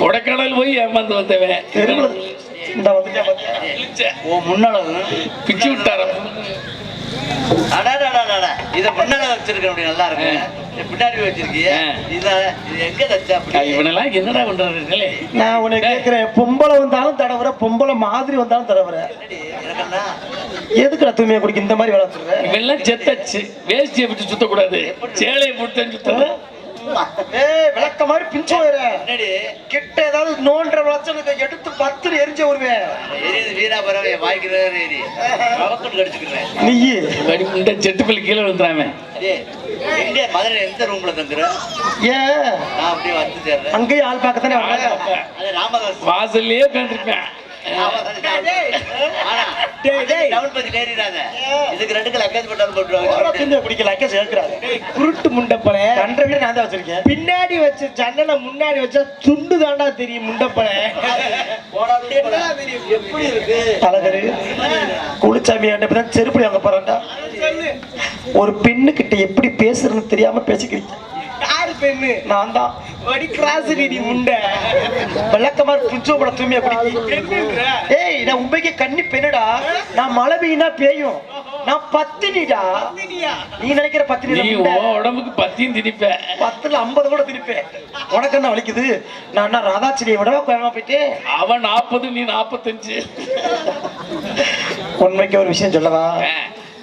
கொடைக்கானல் போய் ஏமாந்து வந்தவன்? ஓ முன்னால பிச்சு விட்டார? இத முன்னால வச்சிருக்க அப்படி நல்லா இருக்கு. பின்னாடி வச்சிருக்கிய. இத எங்க தச்ச இவனெல்லாம் என்னடா பண்றாருங்களே நான் உன்னை கேட்கிறேன் பொம்பளை வந்தாலும் தடவுற பொம்பளை மாதிரி வந்தாலும் தடவுற. எதுக்குடா தூய்மையை குடிக்க இந்த மாதிரி வேலை சொல்ற இவெல்லாம் செத்தாச்சு. வேஷ்டியை விட்டு சுத்தக்கூடாது. சேலையை போட்டு சுத்தணும் ஏய் விளக்க மாதிரி பிஞ்சு என்னடி? கிட்ட ஏதாவது நோன்ற வளர்ச்சி எடுத்து பத்து எரிஞ்சு வருவேன் எரியுது வீரா பறவை வாய்க்கிறதே எரி அவக்கட்டு கடிச்சுக்கிறேன் நீ கீழே விழுந்துறாம. மதுரை எந்த ரூம்ல தங்குற? ஏன் நான் அப்படியே வந்து சேர்றேன். அங்கேயும் ஆள் பார்க்கத்தானே வர அது ராமதாஸ். வாசல்லையே உட்காந்துருப்பேன். ஆனா, இதுக்கு ரெண்டுக்கு லக்கேஜ் போட்டாலும் போட்டுருவாங்க தூய்மையை குடிக்க லக்க சேர்க்கிறாரு குருட்டு முண்டப்பனை. கண்ட வீடு நான் தான் வச்சிருக்கேன். பின்னாடி வச்ச ஜன்னலை முன்னாடி வச்சா துண்டு தாண்டா தெரியும் முண்டப்பனை. எப்படி இருக்கு? அழகரு குளிச்சாமி தான் செருப்படி வாங்க போறான்டா. ஒரு பெண்ணு கிட்ட எப்படி பேசுறதுன்னு தெரியாம பேசிக்கிறீங்க. பெண்ணு நான் தான் வடி கிராஸ் நீ முண்டை விளக்கமா புஞ்சோ பட தூய்மையா குடிக்கி ஏய் நான் உண்மைக்கு கண்ணி பெண்ணுடா. நான் மழை பெய்யினா பேயும் நான் பத்தினிடா. நீ நினைக்கிற பத்தினி நீ உடம்புக்கு பத்தியும் திணிப்ப. பத்துல ஐம்பது கூட திருப்பேன் உனக்கு என்ன வலிக்குது? நான் ராதாச்சிரியை விடவா கோயமா போயிட்டேன்? அவன் நாற்பது நீ நாற்பத்தஞ்சு. உண்மைக்கு ஒரு விஷயம் சொல்லவா?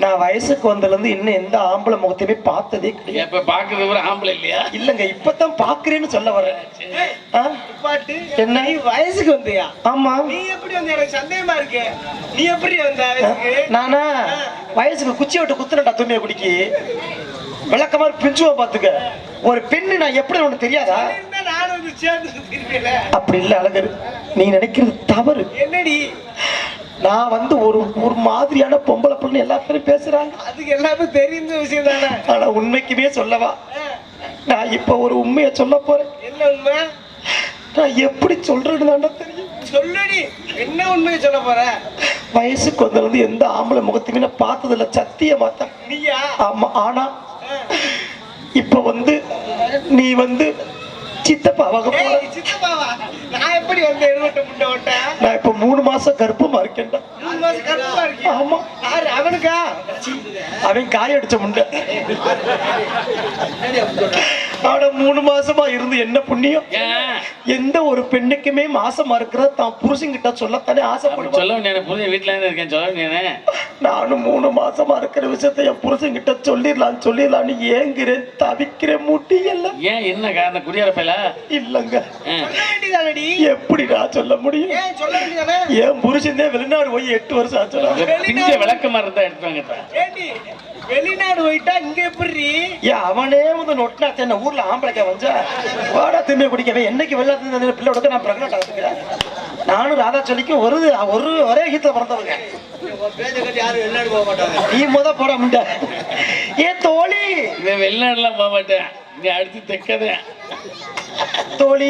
நான் வயசுக்கு வந்ததுல இருந்து இன்னும் எந்த ஆம்பளை முகத்தையுமே பார்த்ததே கிடையாது. இப்ப பாக்குறது ஒரு ஆம்பளை இல்லையா? இல்லங்க இப்பதான் பாக்குறேன்னு சொல்ல வரேன்? பாட்டு என்ன? வயசுக்கு வந்தியா? ஆமா. நீ எப்படி வந்த எனக்கு சந்தேகமா இருக்கு? நீ எப்படி வந்த நானா? வயசுக்கு குச்சி விட்டு குத்துனடா தூய்மையை குடிக்கி. விளக்கமா பிஞ்சுவா பாத்துக்க ஒரு பெண்ணு நான் எப்படி உனக்கு தெரியாதா. அப்படி இல்ல அழகரு. நீ நினைக்கிறது தவறு. என்னடி? நான் வந்து ஒரு ஒரு மாதிரியான பொம்பளை பொண்ணு எல்லா பேரும் பேசுறாங்க. அதுக்கு எல்லாமே தெரிஞ்ச விஷயம் தானே? ஆனா உண்மைக்குமே சொல்லவா? நான் இப்ப ஒரு உண்மையை சொல்ல போறேன். என்ன உண்மை? நான் எப்படி சொல்றேன்னு தாண்டா தெரியும். சொல்லுடி. என்ன உண்மையை சொல்ல போற? வயசுக்கு வந்தது வந்து எந்த ஆம்பளை முகத்தையுமே நான் பார்த்தது இல்ல சத்தியமா தான் நீயா? ஆமா ஆனா இப்ப வந்து நீ வந்து சித்தப்பாவாக போற ஏய் சித்தப்பாவா? நான் எப்படி வந்து எழுவட்ட முட்டை ஓட்ட நான் இப்ப மூணு மாசம் கர்ப்பமா இருக்கேன்டா. மூணு மாசம் ஆமா. யாரு அவனுக்கா? அவன் காய அடிச்ச முண்டை அவன மூணு மாசமா இருந்து என்ன புண்ணியம்? ஏன் எந்த ஒரு பெண்ணுக்குமே மாசமா இருக்கிறத தான் புருஷன்கிட்ட சொல்லத்தானே ஆசைப்படுவேன் சொல்ல வேண்டிய புரிஞ்ச வீட்டுல இருக்கேன் சொல்ல நானும் மூணு மாசமா இருக்கிற விஷயத்தை என் புருஷன்கிட்ட சொல்லிடலாம் சொல்லிடலாம்னு ஏங்குறேன் தவிக்கிறேன் முடியல ஏன் என்ன காரணம் குடியரப்பையில இல்லங்க. சொல்ல வேண்டியதானடி? எப்படிடா சொல்ல முடியும்? ஏன் சொல்ல வேண்டியதானே? என் புருஷன் வெளிநாடு போய் எட்டு வருஷம் பிஞ்ச விளக்கமா இருந்தா எடுத்துவாங்க ஏண்டி வெளிநாடு போயிட்டா இங்க எப்படி? அவனே வந்து நொட்டினா என்ன ஊர்ல ஆம்பளைக்க வந்தா வாடா திரும்பி குடிக்கவே என்னைக்கு வெள்ளாத்து பிள்ளை விட நான் பிரெக்னென்ட் ஆகுதுக்கிறேன் நானும் ராதா சொல்லிக்கும் ஒரு ஒரு ஒரே ஈத்துல பிறந்தவங்க. நீ முத போட முண்ட. ஏ தோழி. வெளிநாடுலாம் போக மாட்டேன். நீ அடுத்து தெக்கதேன் தோழி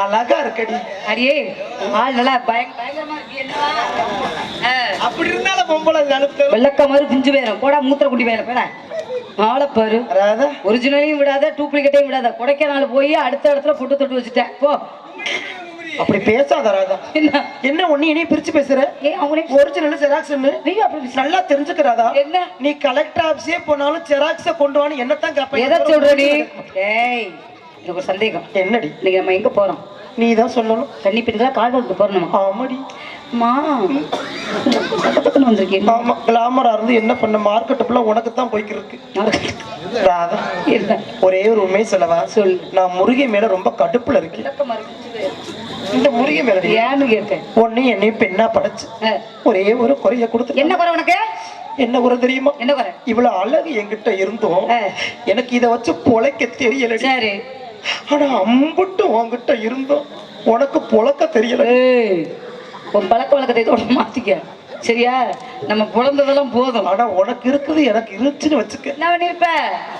அழகா இருக்கடி. அடியே ஆள் நல்லா பயங்க பயங்கரமா அப்படி இருந்தாலும் பொம்பளை வெள்ளக்க மாதிரி பிஞ்சு போயிடும் போடா மூத்திர குட்டி போயிடும் போடா. ஆளை பாரு. ராதா ஒரிஜினலையும் விடாத டூப்ளிகேட்டையும் விடாத. கொடைக்கானல் போய் அடுத்த இடத்துல பொட்டு தொட்டு வச்சுட்டேன். போ. அப்படி பேசாத ராதா. என்ன? என்ன ஒண்ணு இனி பிரிச்சு பேசுற? அவங்களே ஒரிஜினல் ஜெராக்ஸ் நீ அப்படி நல்லா தெரிஞ்சுக்கிறாதா என்ன? நீ கலெக்டர் ஆபீஸே போனாலும் ஜெராக்ஸ கொண்டு வான்னு என்னத்தான் எதை சொல்றடி? கேப்ப ஏய் எனக்கு ஒரு சந்தேகம். என்னடி? இன்னைக்கு நம்ம எங்க போறோம்? நீ தான் சொல்லணும் கன்னி பெண்களா கால்வாக்கு போறோம் ஆமாடி. கிளாமரா இருந்து என்ன பண்ண? மார்க்கெட் ஃபுல்லா உனக்கு தான் போய்க்கிருக்கு ராதா இல்ல. ஒரே ஒரு உண்மை சொல்லவா? சொல். நான் முருகை மேல ரொம்ப கடுப்புல இருக்கேன். இந்த முருகை மேல ஏன்னு கேட்டேன். ஒன்னு என்னையும் பெண்ணா படைச்சு ஒரே ஒரு குறைய கொடுத்து என்ன குறை உனக்கு? என்ன குறை தெரியுமா? என்ன குறை? இவ்வளவு அழகு என்கிட்ட இருந்தும். எனக்கு இத வச்சு பொழைக்க தெரியல சரி. ஆனா அம்புட்டு உன்கிட்ட இருந்தும் உனக்கு பொழக்க தெரியல. ஏய், உன் பழக்க வழக்கத்தை இதோட மாத்திக்க. சரியா? நம்ம பிறந்ததெல்லாம் போதும். ஆனா உனக்கு இருக்குது எனக்கு இருந்துச்சுன்னு வச்சுக்க. என்ன பண்ணிருப்ப?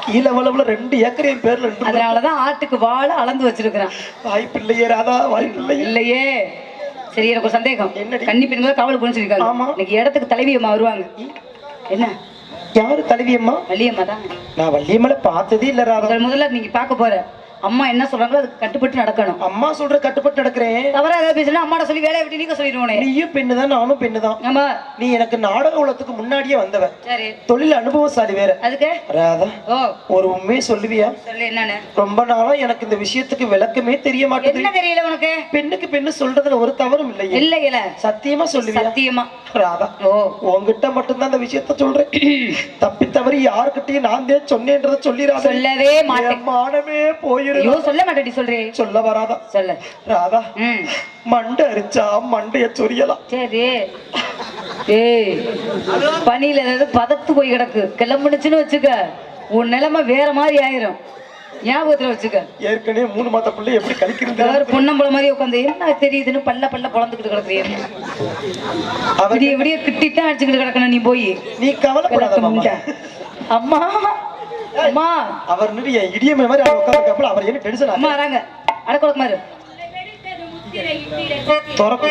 கீழே வளவுல ரெண்டு ஏக்கர் என் பேர்ல ரெண்டு அதனாலதான் ஆட்டுக்கு வாழை அளந்து வச்சிருக்கிறான். வாய்ப்பு இல்லையே ராதா வாய்ப்பு இல்லையே. இல்லையே சரி எனக்கு ஒரு சந்தேகம்? கன்னி பெண்கள் காவல் புரிஞ்சிருக்காங்க ஆமா. இன்னைக்கு இடத்துக்கு தலைவி அம்மா வருவாங்க என்ன? யாரு தலைவியம்மா? வள்ளியம்மா தான் நான் வள்ளியம்மலை பார்த்ததே இல்ல ராதா. முதல் முதல்ல நீங்க பார்க்க போற. அம்மா என்ன சொல்றாங்களோ அதுக்கு கட்டுப்பட்டு நடக்கணும். அம்மா சொல்ற கட்டுப்பட்டு நடக்கிறேன். தவறா ஏதாவது பேசினா அம்மாட்ட சொல்லி வேலையை விட்டு நீங்க சொல்லிடுவோனே. நீயும் பெண்ணுதான் நானும் பெண்ணுதான். ஆமா. நீ எனக்கு நாடக உலகத்துக்கு முன்னாடியே வந்தவ. சரி. தொழில் அனுபவசாலி வேற. அதுக்கு? ராதா ஒரு உண்மையை சொல்லுவியா? சொல்லு என்னன்னு? ரொம்ப நாளா எனக்கு இந்த விஷயத்துக்கு விளக்கமே தெரிய மாட்டேங்குது. என்ன தெரியல உனக்கு? பெண்ணுக்கு பெண்ணு சொல்றதுல ஒரு தவறும் இல்லையே. இல்ல இல்ல சத்தியமா சொல்லுவியா? சத்தியமா. ராதா ஓ. உன்கிட்ட மட்டும்தான் அந்த விஷயத்த சொல்றேன். தப்பி தவறி யாருக்கிட்டையும் நான் தான் சொன்னேன்றத சொல்லிடாத சொல்லவே மாட்டேன். மானமே போயிரு. ஐயோ சொல்ல மாட்டேடி சொல்றே. சொல்ல வராதா? சொல்ல. ராதா மண்டை அரிச்சா மண்டைய சொரியலாம் சரி. ஏய் பனியில ஏதாவது பதத்து போய் கிடக்கு. கிளம்புனுச்சுன்னு வச்சுக்க. உன் நிலைமை வேற மாதிரி ஆயிரும். ஞாபகத்துல வச்சுக்க. ஏற்கனவே மூணு மாத பிள்ளை எப்படி கழிக்கிறது? வேற பொன்னம்பள மாதிரி உட்காந்து என்ன தெரியுதுன்னு பல்ல பல்ல பொழந்துக்கிட்டு கிடக்குறீங்க அவர் விடிய கிட்டித்தான் அடிச்சுக்கிட்டு கிடக்கணும் நீ போய். நீ கவலைப்படாத மாமா. அம்மா. அம்மா. அவர் நின்று இடியமே மாதிரி அவர் உட்காந்துருக்கப்பல அவர் என்ன டென்ஷன் அம்மா வராங்க அடக்கொடுக்க மாதிரி திறப்பு